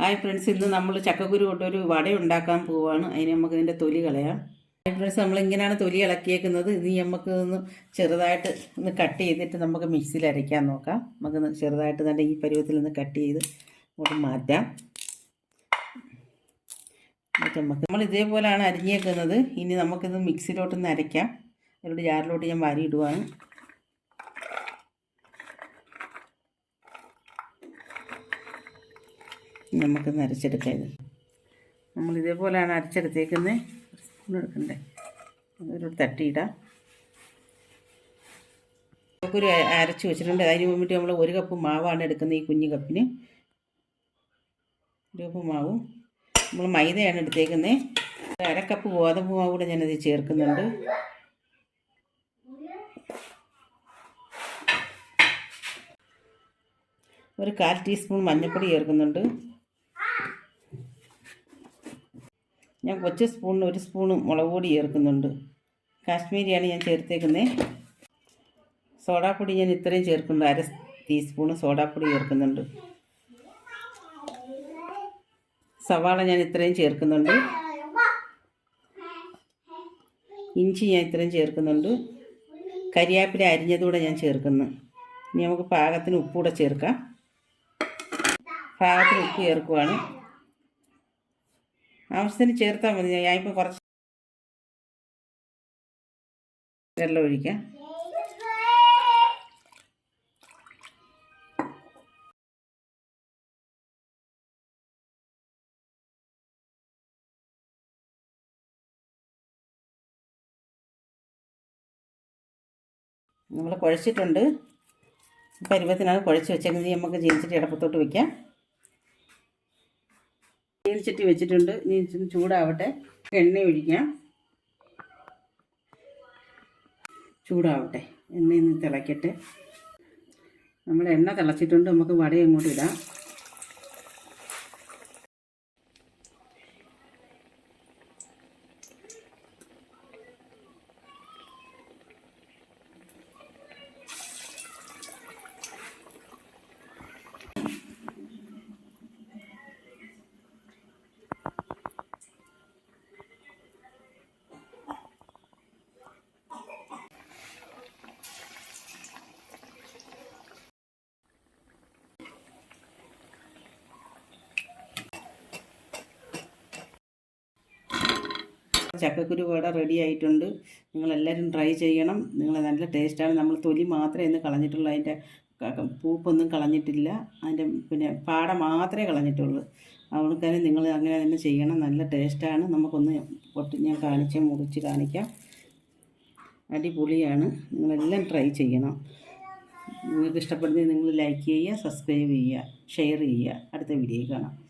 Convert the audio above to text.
Hi friends ഇന്ന് നമ്മൾ ചക്കക്കുരു കൊണ്ടൊരു വട ഉണ്ടാക്കാൻ പോവാണ്. അതിന് നമുക്ക് ഇതിന്റെ തൊലി കളയാം. ഹായ് ഫ്രണ്ട്സ് നമ്മൾ ഇങ്ങനെയാണ് തൊലി ഇളക്കിയേക്കുന്നത്. ഇനി നമുക്ക് ഒന്ന് ചെറുതായിട്ട് ഒന്ന് കട്ട് ചെയ്തിട്ട് നമുക്ക് മിക്സിയിൽ അരയ്ക്കാൻ നോക്കാം. നമുക്ക് ചെറുതായിട്ട് തന്നെ ഈ പരുവത്തിൽ ഒന്ന് കട്ട് ചെയ്ത് അങ്ങോട്ട് മാറ്റാം. എന്നിട്ട് നമുക്ക് നമ്മൾ ഇതേപോലെയാണ് അരിഞ്ഞേക്കുന്നത്. ഇനി നമുക്കിത് മിക്സിയിലോട്ടൊന്ന് അരയ്ക്കാം. അതിലൂടെ ജാറിലോട്ട് ഞാൻ വാരി ഇടുവാണ് നമുക്കൊന്ന് അരച്ചെടുക്കാം ഇത് നമ്മൾ ഇതേപോലെയാണ് അരച്ചെടുത്തേക്കുന്നത് സ്പൂൺ എടുക്കണ്ടേ. അതൊരു തട്ടിയിടാം നമുക്കൊരു അരച്ച് വെച്ചിട്ടുണ്ട്. അതിന് വേണ്ടിയിട്ട് നമ്മൾ ഒരു കപ്പ് മാവാണ് എടുക്കുന്നത് ഈ കുഞ്ഞു കപ്പിന്. ഒരു കപ്പ് മാവും. നമ്മൾ മൈദയാണ് എടുത്തേക്കുന്നത് അരക്കപ്പ് കപ്പ് ഗോതമ്പ് മാവ് കൂടെ ഞാനത് ചേർക്കുന്നുണ്ട്. ഒരു കാൽ ടീസ്പൂൺ മഞ്ഞൾപ്പൊടി ചേർക്കുന്നുണ്ട്. ഞാൻ കൊച്ചു സ്പൂണിന് ഒരു സ്പൂണ് മുളക് പൊടി ചേർക്കുന്നുണ്ട്. കാശ്മീരിയാണ് ഞാൻ ചേർത്തേക്കുന്നത് സോഡാപ്പൊടി ഞാൻ ഇത്രയും ചേർക്കുന്നുണ്ട്. അര ടീസ്പൂണ് സോഡാപ്പൊടി ചേർക്കുന്നുണ്ട്. സവാള ഞാൻ ഇത്രയും ചേർക്കുന്നുണ്ട്. ഇഞ്ചി ഞാൻ ഇത്രയും ചേർക്കുന്നുണ്ട്. കരിയാപ്പില അരിഞ്ഞതുകൂടെ ഞാൻ ചേർക്കുന്നു. ഇനി നമുക്ക് പാകത്തിന് ഉപ്പൂടെ ചേർക്കാം. പാകത്തിന് ഉപ്പ് ചേർക്കുവാണ്. ആവശ്യത്തിന് ചേർത്താൽ മതി. ഞാൻ ഇപ്പോൾ കുറച്ച് വെള്ളം ഒഴിക്കാം. നമ്മൾ കുഴച്ചിട്ടുണ്ട്. പരുവത്തിനാണ് കുഴച്ച് വെച്ചെങ്കിൽ നമുക്ക് ജീനിച്ചിട്ട് ഇടപ്പത്തോട്ട് വയ്ക്കാം ജീനിച്ചിട്ട് വെച്ചിട്ടുണ്ട്. ഇനി ചൂടാവട്ടെ. എണ്ണ ഒഴിക്കാം. ചൂടാവട്ടെ. എണ്ണ ഇന്ന് തിളക്കട്ടെ. നമ്മൾ എണ്ണ തിളച്ചിട്ടുണ്ട്. നമുക്ക് വട അങ്ങോട്ട് ഇടാം. ചക്കക്കുരു വട റെഡി ആയിട്ടുണ്ട്. നിങ്ങളെല്ലാവരും ട്രൈ ചെയ്യണം. നിങ്ങൾ നല്ല ടേസ്റ്റാണ് നമ്മൾ തൊലി മാത്രമേ ഇന്ന് കളഞ്ഞിട്ടുള്ളൂ. അതിന്റെ പൂപ്പൊന്നും കളഞ്ഞിട്ടില്ല. അതിന്റെ പിന്നെ പാട മാത്രമേ കളഞ്ഞിട്ടുള്ളൂ. അതുകൊണ്ട് നിങ്ങൾ അങ്ങനെ തന്നെ ചെയ്യണം. നല്ല ടേസ്റ്റാണ് നമുക്കൊന്ന് പൊട്ടി ഞാൻ കാണിച്ച് മുറിച്ച് കാണിക്കാം. അടിപൊളിയാണ്. നിങ്ങളെല്ലാം ട്രൈ ചെയ്യണം. നിങ്ങൾക്ക് ഇഷ്ടപ്പെടുന്നത് നിങ്ങൾ ലൈക്ക് ചെയ്യുക സബ്സ്ക്രൈബ് ചെയ്യുക ഷെയർ ചെയ്യുക. അടുത്ത വീഡിയോ കാണാം.